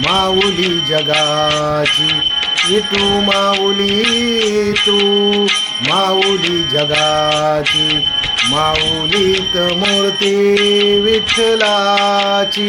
माऊली जगाची विठू माऊली तू माऊली जगाची. माऊलीत मूर्ती विठ्ठलाची.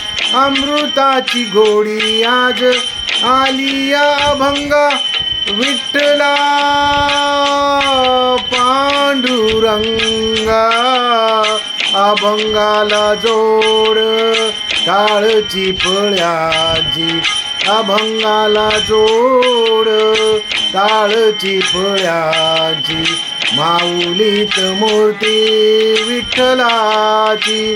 अमृताची गोडी आज आली अभंगा विठ्ठला पांडुरंगा. अभंगाला जोड काळची फळ्याची. अभंगाला जोड काळची फळ्याची. माऊलीत मूर्ती विठ्ठलाची.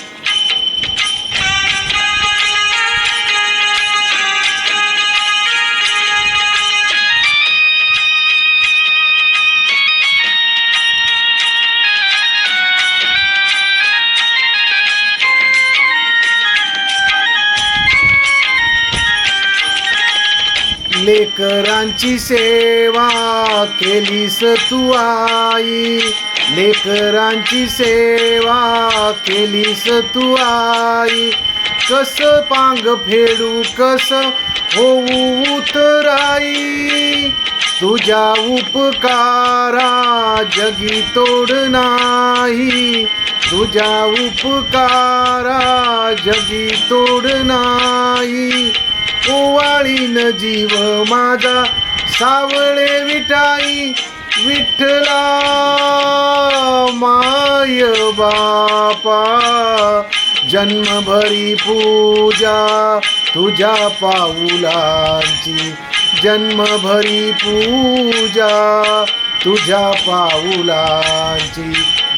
लेकरांची सेवा केलीस तू आई. लेकरांची सेवा केलीस तू आई. कस पांग फेडू कस होऊ उतराई. तुझ्या उपकारा जगी तोड नाही. तुझ्या उपकारा जगी तोड नाही. ओवाळीन जीव माझा सावळे विटाई विठ्ठला माय बापा. जन्मभरी पूजा तुझ्या पाऊलांची जन्मभरी पूजा तुझ्या पाऊलांची.